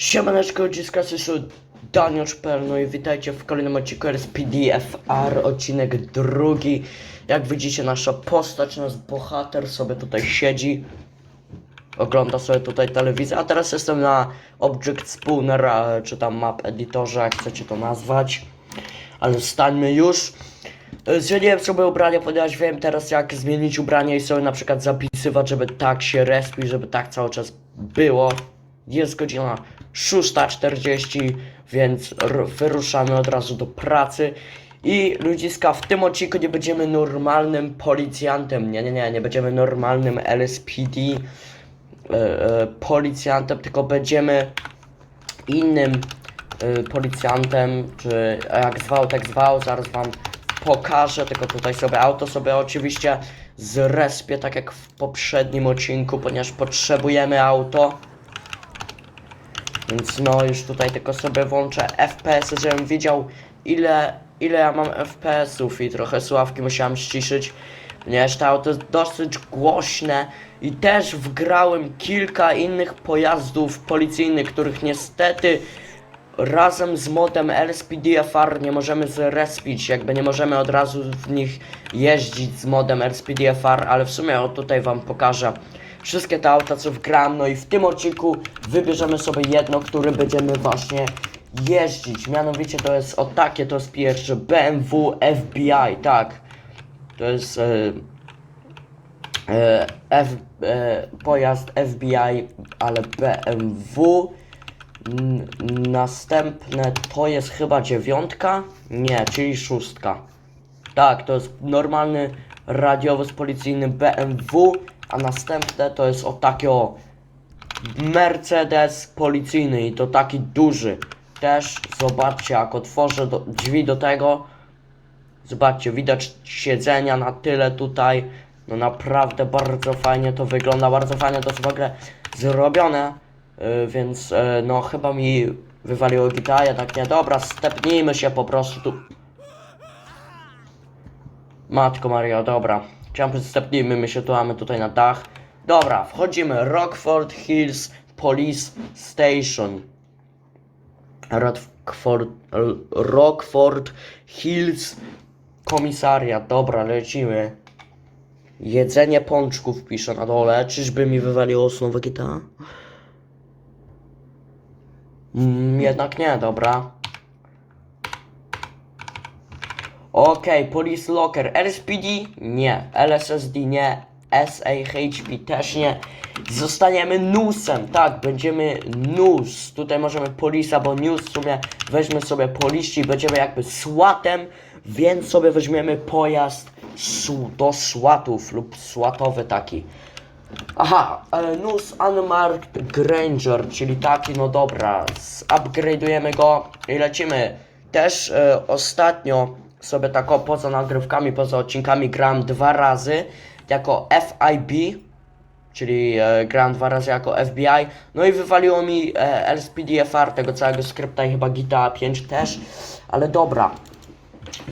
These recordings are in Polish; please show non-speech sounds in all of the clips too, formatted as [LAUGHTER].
Siemaneczko, dziska Sysu, Daniel Szper, no i witajcie w kolejnym odcinku RSPDFR, odcinek drugi. Jak widzicie, nasza postać, nasz bohater sobie tutaj siedzi, ogląda sobie tutaj telewizję, a teraz jestem na Object Spooner, czy tam Map Editorze, jak chcecie to nazwać. Ale stańmy już. E, Zmieniłem sobie ubranie, ponieważ wiem teraz jak zmienić ubranie i sobie na przykład zapisywać, żeby tak się respić, żeby tak cały czas było. Jest godzina 6.40, więc wyruszamy od razu do pracy. I ludziska, w tym odcinku nie będziemy normalnym policjantem, nie, nie, nie, nie będziemy normalnym LSPD e, e, policjantem, tylko będziemy innym y, policjantem, czy jak zwał, tak zwał, zaraz wam pokażę, tylko tutaj sobie auto sobie oczywiście zrespię, tak jak w poprzednim odcinku, ponieważ potrzebujemy auto. Więc no, już tutaj tylko sobie włączę FPS, żebym wiedział ile, ile ja mam FPS-ów i trochę sławki musiałem ściszyć, ponieważ to auto jest dosyć głośne i też wgrałem kilka innych pojazdów policyjnych, których niestety razem z modem LSPDFR nie możemy zrespić, jakby nie możemy od razu w nich jeździć z modem LSPDFR, ale w sumie o tutaj wam pokażę wszystkie te auta co wgram, no i w tym odcinku wybierzemy sobie jedno, które będziemy właśnie jeździć, mianowicie to jest o takie, to jest pierwsze BMW FBI, tak, to jest e, e, F, e, pojazd FBI, ale BMW. Następne to jest chyba dziewiątka? Nie, czyli szóstka. Tak, to jest normalny radiowóz policyjny BMW, a następne to jest o takie o Mercedes policyjny i to taki duży. Też zobaczcie, jak otworzę do, drzwi do tego, Zobaczcie, widać siedzenia na tyle tutaj. No naprawdę bardzo fajnie to wygląda, bardzo fajnie to jest w ogóle zrobione. Yy, więc yy, no chyba mi wywaliło gitarę, tak nie, dobra, stepnijmy się po prostu tu. Matko Maria, dobra. Chciałem powiedzieć, stepnijmy my się tu, a my tutaj na dach. Dobra, wchodzimy. Rockford Hills Police Station. Rockford, Rockford Hills Komisariat, dobra, lecimy. Jedzenie pączków pisze na dole. Czyżby mi wywaliło znowu GTA? Mm, jednak nie, dobra. Okej, Police Locker. LSPD? Nie. LSSD nie. SAHP też nie. Zostaniemy nusem, tak, będziemy nus. Tutaj możemy polisa, bo news w sumie weźmy sobie poliści, będziemy jakby słatem, więc sobie weźmiemy pojazd do słatów lub słatowy taki. Aha, e, Nus Unmarked Granger, czyli taki, no dobra, upgrade'ujemy go i lecimy. Też e, ostatnio sobie tak o, poza nagrywkami, poza odcinkami gram dwa razy jako FIB, czyli e, grałem dwa razy jako FBI, no i wywaliło mi e, LSPDFR tego całego skrypta i chyba GTA 5 też, ale dobra.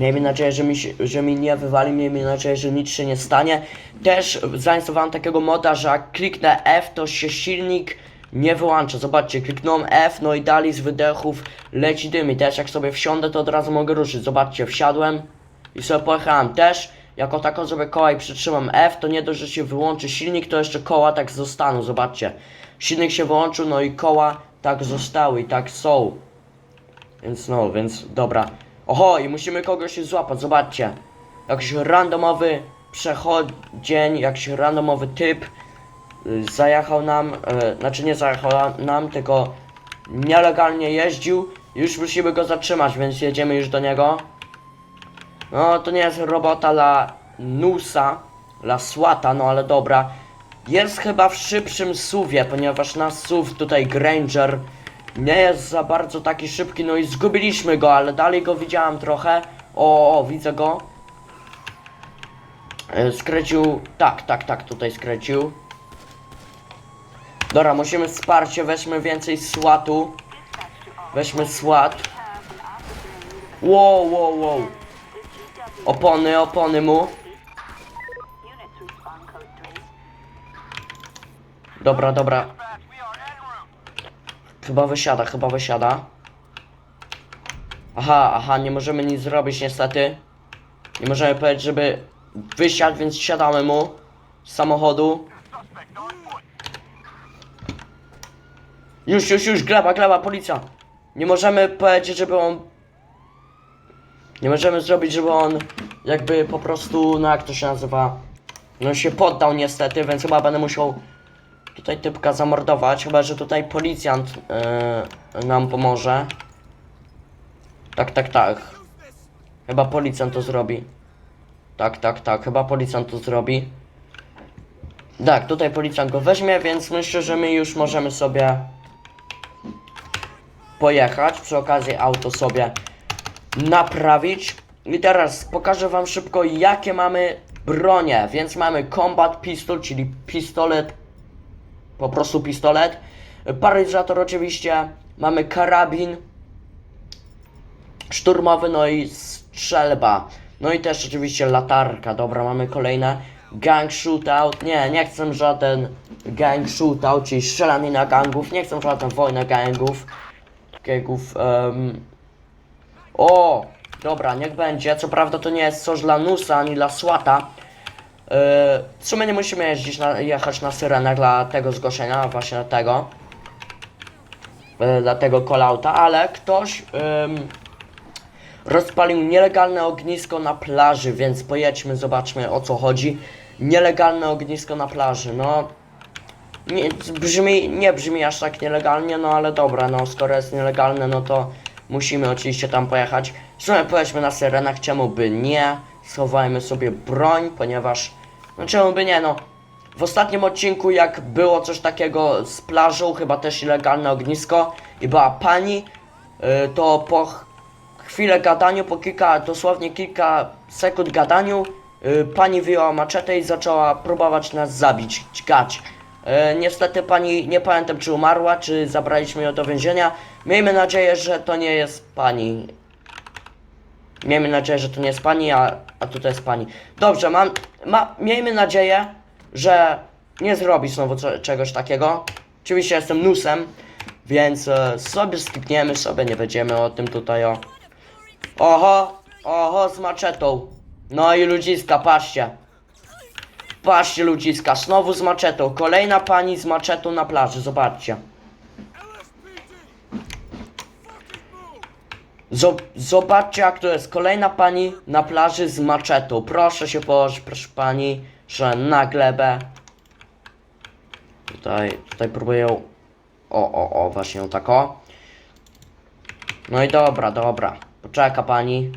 Miejmy nadzieję, że mi, że mi nie wywali, miejmy nadzieję, że nic się nie stanie. Też zainstalowałem takiego moda, że jak kliknę F, to się silnik nie wyłącza. Zobaczcie, kliknąłem F, no i dalej z wydechów leci dym. I też jak sobie wsiądę, to od razu mogę ruszyć. Zobaczcie, wsiadłem i sobie pojechałem. Też jako taką zrobię koła i przytrzymam F, to nie dość, że się wyłączy silnik, to jeszcze koła tak zostaną. Zobaczcie, silnik się wyłączył, no i koła tak zostały i tak są. Więc no, więc dobra. Oho, i musimy kogoś złapać, zobaczcie. Jakiś randomowy przechodzień, jakiś randomowy typ zajechał nam, y, znaczy nie zajechał nam, tylko nielegalnie jeździł. Już musimy go zatrzymać, więc jedziemy już do niego. No, to nie jest robota dla Nusa, dla Słata, no ale dobra. Jest chyba w szybszym suwie, ponieważ nasz suw tutaj Granger nie jest za bardzo taki szybki, no i zgubiliśmy go, ale dalej go widziałam trochę. O, o widzę go. E, Skręcił, tak, tak, tak, tutaj skręcił. Dobra, musimy wsparcie, weźmy więcej słatu. Weźmy słat. Wow, wow, wow. Opony, opony mu. Dobra, dobra. Chyba wysiada, chyba wysiada. Aha, aha, nie możemy nic zrobić niestety. Nie możemy powiedzieć, żeby wysiadł, więc siadamy mu z samochodu. Już, już, już, gleba, gleba, policja. Nie możemy powiedzieć, żeby on... Nie możemy zrobić, żeby on jakby po prostu, no jak to się nazywa... No się poddał niestety, więc chyba będę musiał tutaj typka zamordować, chyba że tutaj policjant yy, nam pomoże. Tak, tak, tak. Chyba policjant to zrobi. Tak, tak, tak, chyba policjant to zrobi. Tak, tutaj policjant go weźmie, więc myślę, że my już możemy sobie pojechać. Przy okazji auto sobie naprawić. I teraz pokażę wam szybko jakie mamy bronie. Więc mamy combat pistol, czyli pistolet, po prostu pistolet. Paryzator oczywiście. Mamy karabin szturmowy, no i strzelba. No i też oczywiście latarka. Dobra, mamy kolejne. Gang shootout. Nie, nie chcę żaden gang shootout, czyli strzelanina gangów. Nie chcę żaden wojna gangów. Em. O! Dobra, niech będzie. Co prawda to nie jest coś dla Nusa ani dla Swata. Yy, w sumie nie musimy jeździć na, jechać na syrenę dla tego zgłoszenia, właśnie tego. Yy, dla tego kolauta, ale ktoś ym, rozpalił nielegalne ognisko na plaży, więc pojedźmy, zobaczmy o co chodzi. Nielegalne ognisko na plaży, no. Nie, brzmi, nie brzmi aż tak nielegalnie, no ale dobra, no skoro jest nielegalne, no to musimy oczywiście tam pojechać. Sumie pojedźmy na syrenach, czemu by nie? Schowajmy sobie broń, ponieważ, no czemu by nie, no. W ostatnim odcinku, jak było coś takiego z plażą, chyba też nielegalne ognisko i była pani, yy, to po ch- chwilę gadaniu, po kilka, dosłownie kilka sekund gadaniu, yy, pani wyjęła maczetę i zaczęła próbować nas zabić, ćgać. Yy, niestety pani, nie pamiętam czy umarła, czy zabraliśmy ją do więzienia. Miejmy nadzieję, że to nie jest pani. Miejmy nadzieję, że to nie jest pani, a, a tutaj jest pani. Dobrze, mam, ma, miejmy nadzieję, że nie zrobi znowu co, czegoś takiego. Oczywiście jestem nusem, więc e, sobie skipniemy, sobie nie będziemy o tym tutaj o. Oho, oho, z maczetą. No i ludziska, patrzcie. Patrzcie ludziska, znowu z maczetą. Kolejna pani z maczetą na plaży, zobaczcie. Zo- Zobaczcie jak to jest. Kolejna pani na plaży z maczetą. Proszę się położyć, proszę pani, że na glebę. Tutaj, tutaj próbuję. O, o, o, właśnie ją tak o. No i dobra, dobra. Poczeka pani.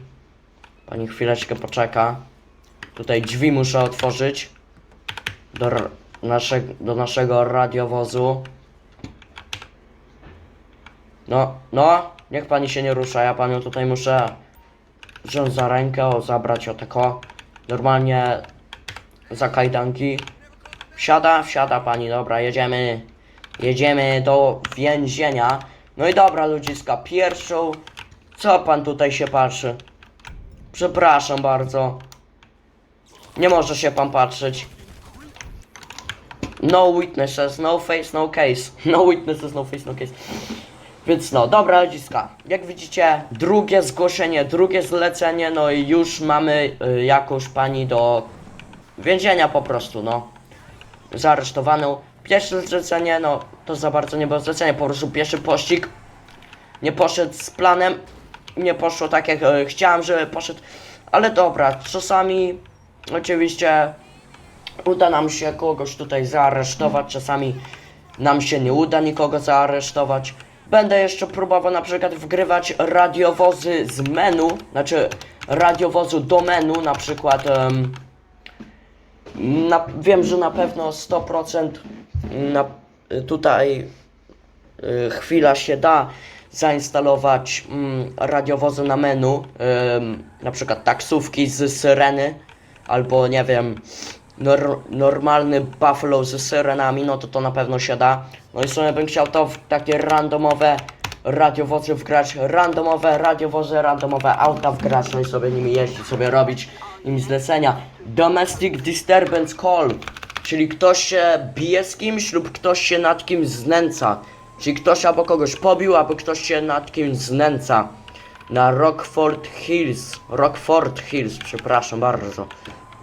Pani chwileczkę poczeka. Tutaj drzwi muszę otworzyć. Do, nasze, do naszego radiowozu. No, no, niech pani się nie rusza, ja panią tutaj muszę wziąć za rękę, o, zabrać o tako. Normalnie za kajdanki. Wsiada, wsiada pani, dobra, jedziemy. Jedziemy do więzienia. No i dobra, ludziska, pierwszą. Co pan tutaj się patrzy? Przepraszam bardzo. Nie może się pan patrzeć. No witnesses, no face, no case. [LAUGHS] No witnesses, no face, no case. Więc no, dobra ludziska, jak widzicie, drugie zgłoszenie, drugie zlecenie, no i już mamy y, jakąś pani do więzienia po prostu, no. Zaaresztowaną. Pierwsze zlecenie, no, to za bardzo nie było zlecenie, po prostu pierwszy pościg nie poszedł z planem, nie poszło tak jak y, chciałem, żeby poszedł, ale dobra, czasami oczywiście uda nam się kogoś tutaj zaaresztować, czasami nam się nie uda nikogo zaaresztować. Będę jeszcze próbował na przykład wgrywać radiowozy z menu, znaczy radiowozu do menu, na przykład em, na, wiem, że na pewno 100% na, tutaj y, chwila się da zainstalować mm, radiowozy na menu, ym, na przykład taksówki z syreny, albo nie wiem, nor normalny Buffalo z syrenami, no to to na pewno się da. No i w sumie bym chciał to w takie randomowe radiowozy wgrać, randomowe radiowozy, randomowe auta wgrać, no i sobie nimi jeździć, sobie robić nimi zlecenia. Domestic Disturbance Call, czyli ktoś się bije z kimś lub ktoś się nad kimś znęca. Czyli ktoś albo kogoś pobił, albo ktoś się nad kimś znęca. Na Rockford Hills. Rockford Hills, przepraszam bardzo.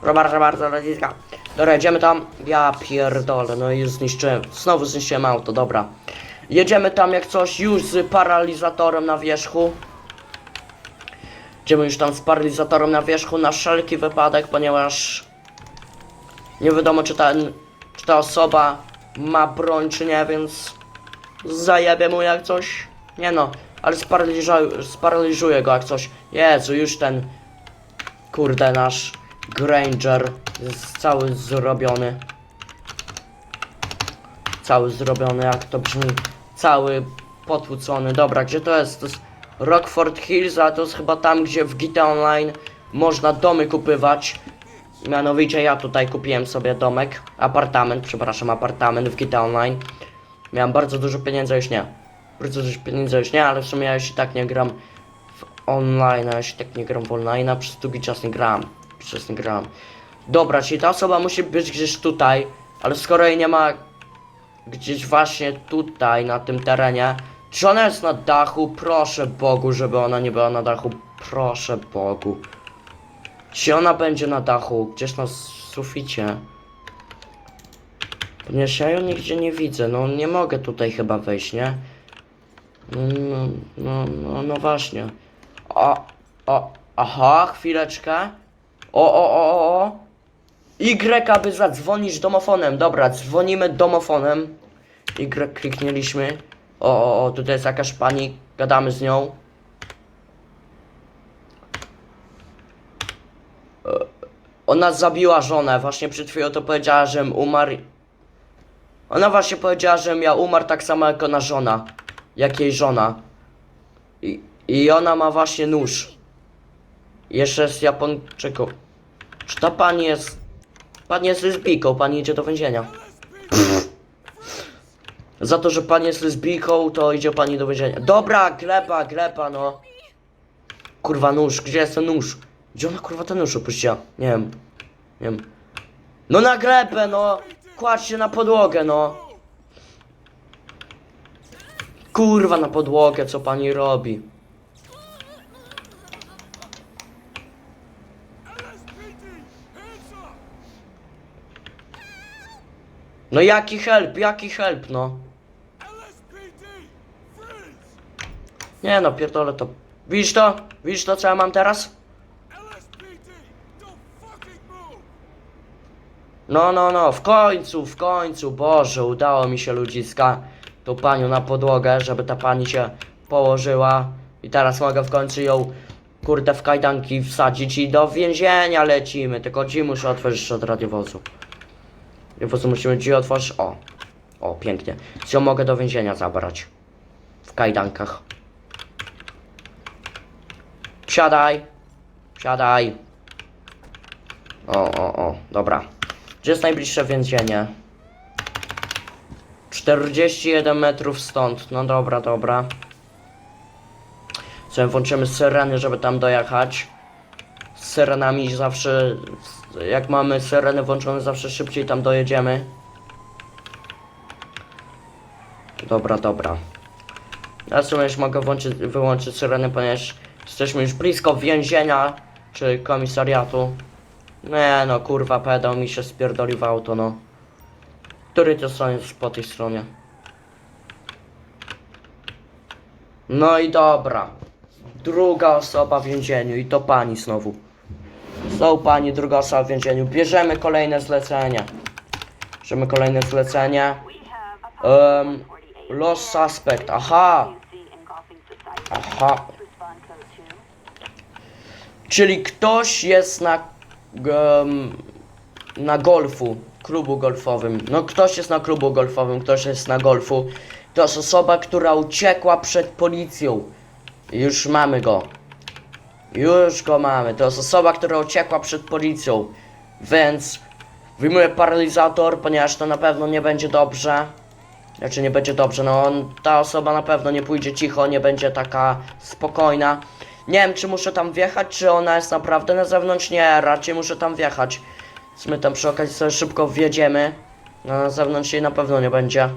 Proszę bardzo, naciska. Dobra, jedziemy tam. Ja pierdolę, no i już zniszczyłem. Znowu zniszczyłem auto, dobra. Jedziemy tam jak coś już z paralizatorem na wierzchu. Jedziemy już tam z paralizatorem na wierzchu na wszelki wypadek, ponieważ nie wiadomo czy ta, czy ta osoba ma broń czy nie, więc zajebie mu jak coś. Nie no, ale sparaliżuję go jak coś. Jezu, już ten kurde nasz Granger jest cały zrobiony. Cały zrobiony, jak to brzmi. Cały potłucony. Dobra, gdzie to jest? To jest Rockford Hills, a to jest chyba tam, gdzie w GTA Online można domy kupywać. Mianowicie ja tutaj kupiłem sobie domek, apartament, przepraszam, apartament w GTA Online. Miałem bardzo dużo pieniędzy, już nie. Bardzo dużo pieniędzy, już nie, ale w sumie ja już tak nie gram w online, ja już tak nie gram w online, a przez długi czas nie gram. Nie gram. Dobra, czyli ta osoba musi być gdzieś tutaj, ale skoro jej nie ma gdzieś właśnie tutaj, na tym terenie, czy ona jest na dachu? Proszę Bogu, żeby ona nie była na dachu. Proszę Bogu. Czy ona będzie na dachu? Gdzieś na suficie? Ponieważ ja ją nigdzie nie widzę. No nie mogę tutaj chyba wejść, nie? No, no, no, no, no właśnie. O, o, aha, chwileczkę. O, o, o, o. Y, aby zadzwonić domofonem. Dobra, dzwonimy domofonem. Y kliknęliśmy. O, o, o, tutaj jest jakaś pani. Gadamy z nią. E, Ona zabiła żonę. Właśnie przed chwilą to powiedziała, żem umarł. Ona właśnie powiedziała, żem ja umarł tak samo jak ona żona. Jak jej żona. I, i ona ma właśnie nóż. Jeszcze jest Japończyką. Czy ta pani jest... Pani jest lesbijką, pani idzie do więzienia. Za to, że pani jest lesbijką, to idzie pani do więzienia. Dobra, gleba, gleba, no. Kurwa nóż, gdzie jest ten nóż? Gdzie ona kurwa ten nóż opuściła? Nie wiem. Nie wiem. No na glebę, no. Kładź się na podłogę, no. Kurwa na podłogę, co pani robi? No jaki help, jaki help, no. Nie no, pierdolę to. Widzisz to? Widzisz to, co ja mam teraz? No, no, no, w końcu, w końcu, Boże, udało mi się ludziska tą panią na podłogę, żeby ta pani się położyła i teraz mogę w końcu ją, kurde, w kajdanki wsadzić i do więzienia lecimy, tylko ci muszę otworzyć od radiowozu. Radiowozu musimy drzwi otworzyć, o, o, pięknie, co mogę do więzienia zabrać, w kajdankach. Siadaj, siadaj. O, o, o, dobra. Gdzie jest najbliższe więzienie? 41 metrów stąd. No dobra, dobra. Sobie włączymy syreny, żeby tam dojechać. Z syrenami zawsze... Jak mamy syreny włączone, zawsze szybciej tam dojedziemy. Dobra, dobra. Ja w sumie już mogę włączyć, wyłączyć syreny, ponieważ jesteśmy już blisko więzienia, czy komisariatu. Nie no, kurwa, pedał mi się spierdolił w auto, no. Który to stronie jest po tej stronie? No i dobra. Druga osoba w więzieniu i to pani znowu. Są pani, druga osoba w więzieniu. Bierzemy kolejne zlecenie. Bierzemy kolejne zlecenie. Um, lost suspect. Aha. Aha. Czyli ktoś jest na em, na golfu, klubu golfowym. No ktoś jest na klubu golfowym, ktoś jest na golfu. To jest osoba, która uciekła przed policją. Już mamy go. Już go mamy. To jest osoba, która uciekła przed policją. Więc wyjmuję paralizator, ponieważ to na pewno nie będzie dobrze. Znaczy nie będzie dobrze, no on, ta osoba na pewno nie pójdzie cicho, nie będzie taka spokojna. Nie wiem, czy muszę tam wjechać, czy ona jest naprawdę na zewnątrz? Nie, raczej muszę tam wjechać. Więc my tam przy okazji sobie szybko wjedziemy. No, na zewnątrz jej na pewno nie będzie.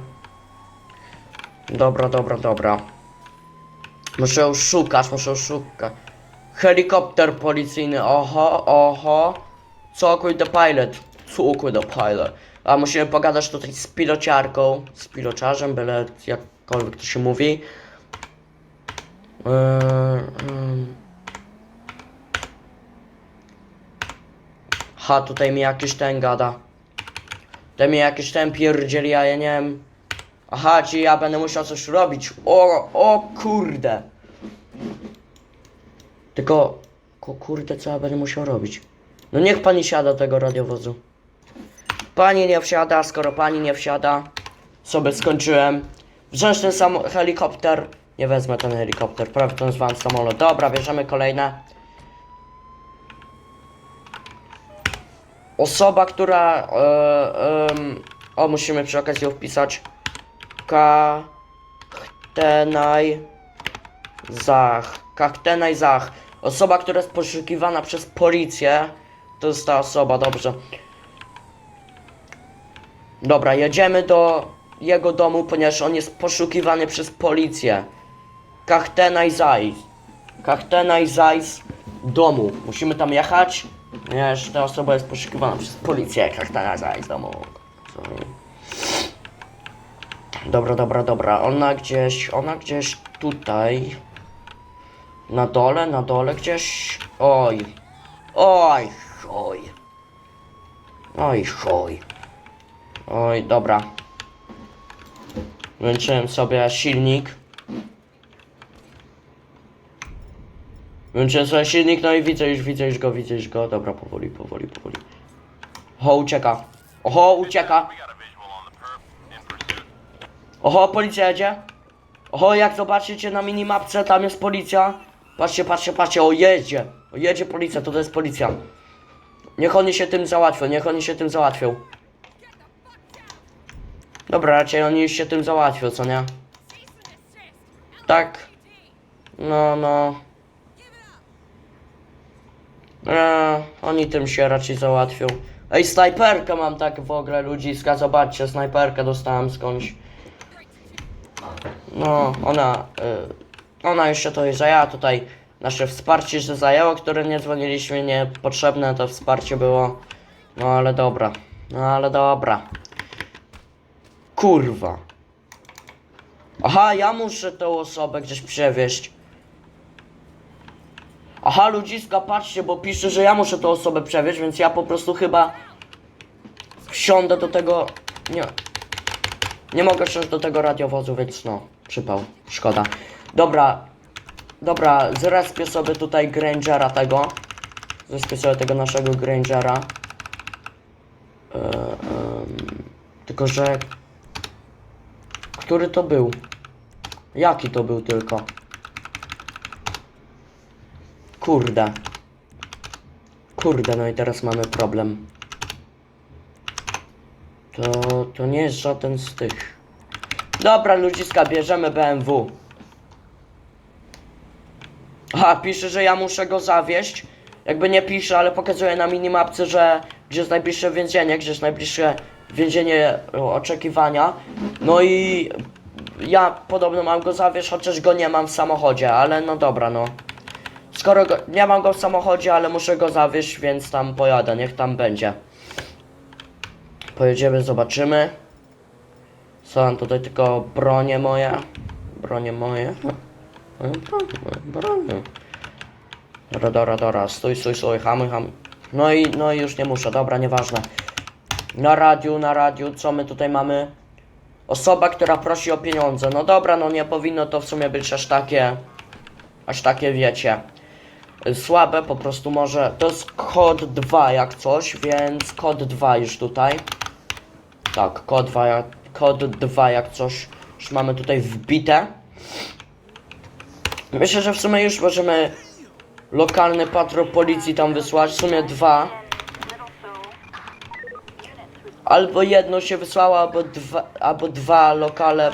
Dobra, dobra, dobra. Muszę już szukać, muszę już szukać. Helikopter policyjny, oho, oho. Co kurde pilot? Co kurde pilot? A musimy pogadać tutaj z pilociarką, z pilociarzem, byle jakkolwiek to się mówi. Eee. Ha, tutaj mi jakiś ten gada. Tutaj mi jakiś ten pierdzieli, a ja nie wiem. Aha, czy ja będę musiał coś robić. O, o kurde. Tylko, ko, kurde, co ja będę musiał robić? No niech pani siada tego radiowozu. Pani nie wsiada, skoro pani nie wsiada, sobie skończyłem. Wziąć ten sam helikopter. Nie wezmę ten helikopter, prawie nazwałem samolot. Dobra, bierzemy kolejne. Osoba, która. E, em, o, musimy przy okazji wpisać. Kachtenaj Zach. Kachtenaj Zach. Osoba, która jest poszukiwana przez policję. To jest ta osoba, dobrze. Dobra, jedziemy do jego domu, ponieważ on jest poszukiwany przez policję. Kachtenaj Zajs. Kachtenaj Zajs domu. Musimy tam jechać, ponieważ ta osoba jest poszukiwana przez policję. Kachtenaj Zajs domu. Dobra, dobra, dobra. Ona gdzieś, ona gdzieś tutaj. Na dole, na dole gdzieś. Oj. Oj, oj. Oj, oj. Oj, dobra. Włączyłem sobie silnik. Włączyłem sobie silnik, no i widzę już, widzę już go, widzę już go. Dobra, powoli, powoli, powoli. Oho, ucieka. Oho, ucieka. Oho, policja jedzie. Oho, jak zobaczycie na minimapce, tam jest policja. Patrzcie, patrzcie, patrzcie, o jedzie. O jedzie policja, to to jest policja. Niech oni się tym załatwią, niech oni się tym załatwią. Dobra, raczej oni już się tym załatwią, co nie? Tak. No, no. Eee, oni tym się raczej załatwią. Ej, snajperkę mam tak w ogóle, ludziska, zobaczcie, snajperkę dostałem skądś. No, ona, y, ona jeszcze to zajęła tutaj nasze wsparcie, że zajęło, które nie dzwoniliśmy, niepotrzebne to wsparcie było. No ale dobra, no ale dobra. Kurwa. Aha, ja muszę tą osobę gdzieś przewieźć. Aha, ludziska, patrzcie, bo pisze, że ja muszę tą osobę przewieźć, więc ja po prostu chyba wsiądę do tego... Nie, nie mogę wsiąść do tego radiowozu, więc no, przypał, szkoda. Dobra, dobra, zrespię sobie tutaj Grangera tego. Zrespię sobie tego naszego Grangera. Em, tylko, że... Który to był? Jaki to był tylko? Kurde. Kurde, no i teraz mamy problem. To, to nie jest żaden z tych. Dobra, ludziska, bierzemy BMW. Aha, pisze, że ja muszę go zawieść. Jakby nie pisze, ale pokazuje na minimapce, że gdzie jest najbliższe więzienie, gdzie jest najbliższe więzienie o, oczekiwania. No i ja podobno mam go zawieźć, chociaż go nie mam w samochodzie, ale no dobra, no. Skoro go, nie mam go w samochodzie, ale muszę go zawieźć, więc tam pojadę, niech tam będzie. Pojedziemy, zobaczymy. Są tutaj tylko bronie moje. Bronie moje. Moje bronie, moje bronie. Dobra, dobra, stój, stój, stój, hamuj, hamuj. No i, no i już nie muszę, dobra, nieważne. Na radiu, na radiu, co my tutaj mamy? Osoba, która prosi o pieniądze. No dobra, no nie powinno to w sumie być aż takie, aż takie wiecie. Słabe, po prostu może, to jest kod 2 jak coś, więc kod 2 już tutaj. Tak, kod 2, jak- kod 2 jak coś już mamy tutaj wbite. Myślę, że w sumie już możemy lokalny patrol policji tam wysłać, w sumie dwa. Albo jedno się wysłało, albo dwa, albo dwa lokale,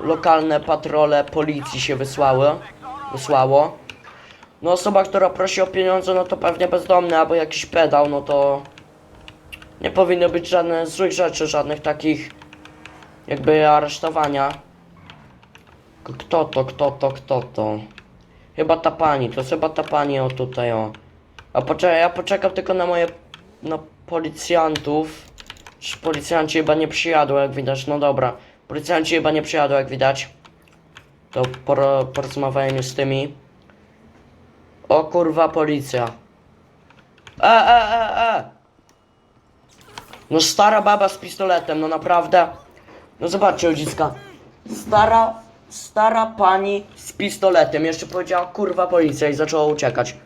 lokalne patrole policji się wysłały, wysłało. No osoba, która prosi o pieniądze, no to pewnie bezdomny, albo jakiś pedał, no to nie powinno być żadnych złych rzeczy, żadnych takich jakby aresztowania. Kto to, kto to, kto to? Chyba ta pani, to chyba ta pani o tutaj o. A poczekaj, ja poczekam tylko na moje, na policjantów. Policjanci chyba nie przyjadą, jak widać, no dobra. Policjanci chyba nie przyjadą, jak widać. To poro, porozmawiajmy z tymi. O kurwa, policja. E, e, e, e! No stara baba z pistoletem, no naprawdę. No zobaczcie, ludziska. Stara, stara pani z pistoletem. Jeszcze powiedziała kurwa policja i zaczęła uciekać.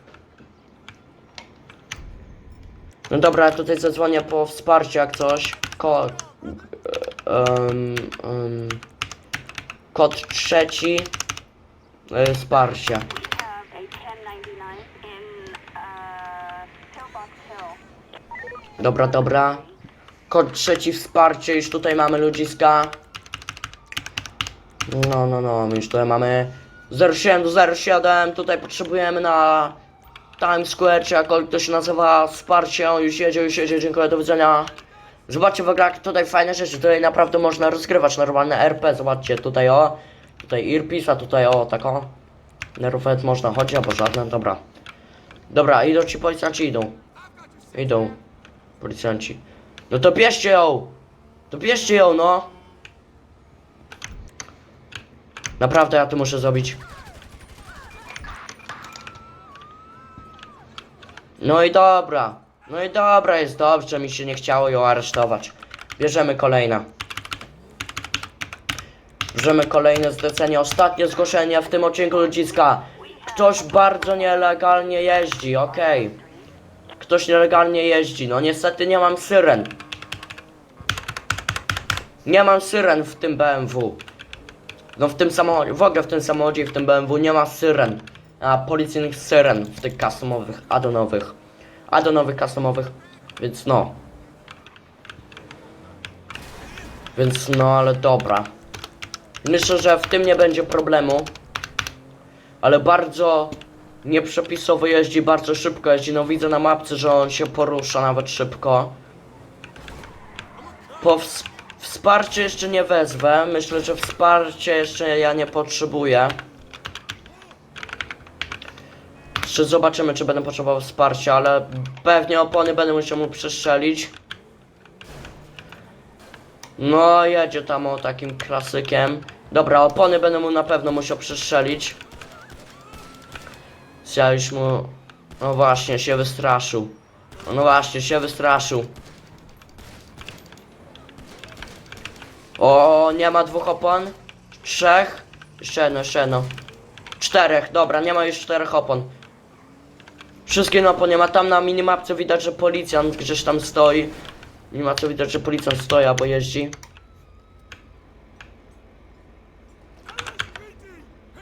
No dobra, tutaj zadzwonię po wsparcie jak coś. Ko... Um, um, kod trzeci. Y, wsparcie. have a 1099 in Pillbox Hill. Dobra, dobra. Kod trzeci wsparcie, już tutaj mamy ludziska. No, no, no, już tutaj mamy 07 do 07, tutaj potrzebujemy na Times Square, czy jakkolwiek to się nazywa, wsparcie, on już jedzie, już jedzie, dziękuję, do widzenia. Zobaczcie w ogóle, jak tutaj fajne rzeczy, tutaj naprawdę można rozgrywać normalne RP, zobaczcie, tutaj o, tutaj Irpis, a tutaj o, tak o. Nerwet można chodzić, albo żadne, dobra. Dobra, idą ci policjanci, idą. Idą. Policjanci. No to bierzcie ją! To bierzcie ją, no! Naprawdę ja to muszę zrobić. No i dobra. No i dobra, jest dobrze, mi się nie chciało ją aresztować. Bierzemy kolejne. Bierzemy kolejne zlecenie. Ostatnie zgłoszenie w tym odcinku ludziska. Ktoś bardzo nielegalnie jeździ, okej. Ktoś nielegalnie jeździ. No niestety nie mam syren. Nie mam syren w tym BMW. No w tym samochodzie, w ogóle w tym samochodzie w tym BMW nie ma syren. A policyjnych syren w tych customowych, adonowych. Adonowych, customowych. Więc no. Więc no, ale dobra. Myślę, że w tym nie będzie problemu. Ale bardzo nieprzepisowo jeździ, bardzo szybko jeździ. No widzę na mapce, że on się porusza nawet szybko. Po ws wsparcie jeszcze nie wezwę. Myślę, że wsparcie jeszcze ja nie potrzebuję. Zobaczymy, czy będę potrzebował wsparcia, ale pewnie opony będę musiał mu przestrzelić. No, jedzie tam o takim klasykiem. Dobra, opony będę mu na pewno musiał przestrzelić. Już mu... No właśnie, się wystraszył. No właśnie, się wystraszył. O, nie ma dwóch opon? Trzech? Jeszcze jedno, jeszcze jedno. Czterech, dobra, nie ma już czterech opon. Wszystkie opon nie ma. Tam na minimapce widać, że policjant gdzieś tam stoi. Minimapce widać, że policjant stoi albo jeździ.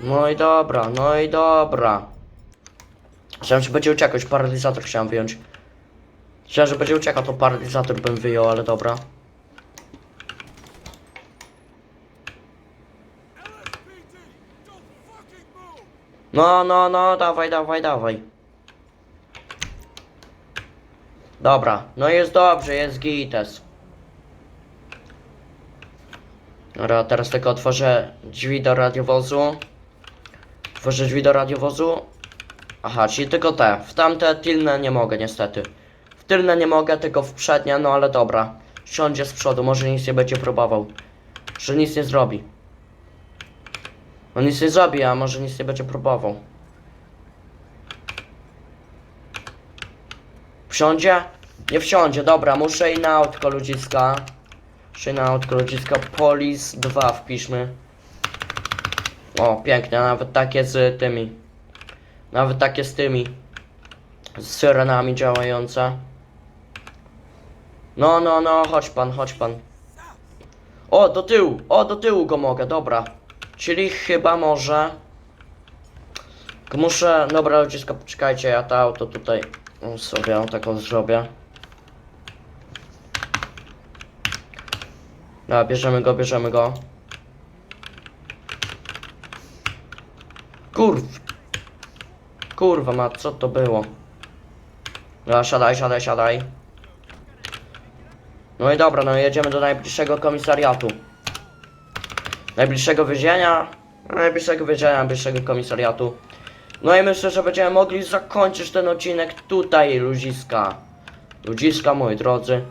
No i dobra, no i dobra. Chciałem, że będzie uciekał, już paralizator chciałem wyjąć. Chciałem, że będzie uciekał, to paralizator bym wyjął, ale dobra. No, no, no, dawaj, dawaj, dawaj. Dobra, no jest dobrze, jest gites. Dobra, teraz tylko otworzę drzwi do radiowozu. Otworzę drzwi do radiowozu. Aha, czyli tylko te. W tamte tylne nie mogę niestety. W tylne nie mogę, tylko w przednie, no ale dobra. Siądzie z przodu, może nic nie będzie próbował. Że nic nie zrobi. On nic nie zrobi, a może nic nie będzie próbował. Wsiądzie? Nie wsiądzie, dobra, muszę i na autko ludziska. Muszę i na autko ludziska. Polis 2 wpiszmy. O, pięknie, nawet takie z tymi. Nawet takie z tymi. Z syrenami działające. No, no, no, chodź pan, chodź pan. O, do tyłu, o, do tyłu go mogę, dobra. Czyli chyba może... Muszę, dobra ludziska, poczekajcie, ja to auto tutaj sobie taką zrobię. Dobra, bierzemy go, bierzemy go. Kurw. Kurwa ma, co to było? Dobra, siadaj, siadaj, siadaj. No i dobra, no jedziemy do najbliższego komisariatu. Najbliższego więzienia. najbliższego wydziału, najbliższego komisariatu. No i myślę, że będziemy mogli zakończyć ten odcinek tutaj, ludziska. Ludziska, moi drodzy.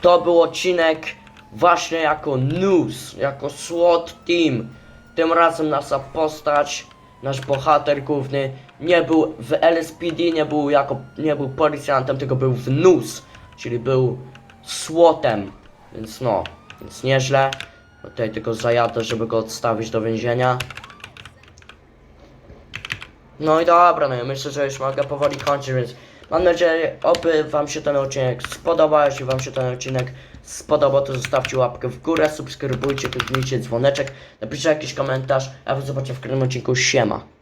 To był odcinek właśnie jako news, jako SWAT team. Tym razem nasza postać, nasz bohater główny nie był w LSPD, nie był jako, nie był policjantem, tylko był w NUS, czyli był SWATem. Więc no, więc nieźle. Tutaj tylko zajadę, żeby go odstawić do więzienia. No i dobra, no i myślę, że już mogę powoli kończyć, więc mam nadzieję, oby wam się ten odcinek spodobał. Jeśli wam się ten odcinek spodobał, to zostawcie łapkę w górę, subskrybujcie, kliknijcie dzwoneczek, napiszcie jakiś komentarz, a wy zobaczę w kolejnym odcinku. Siema.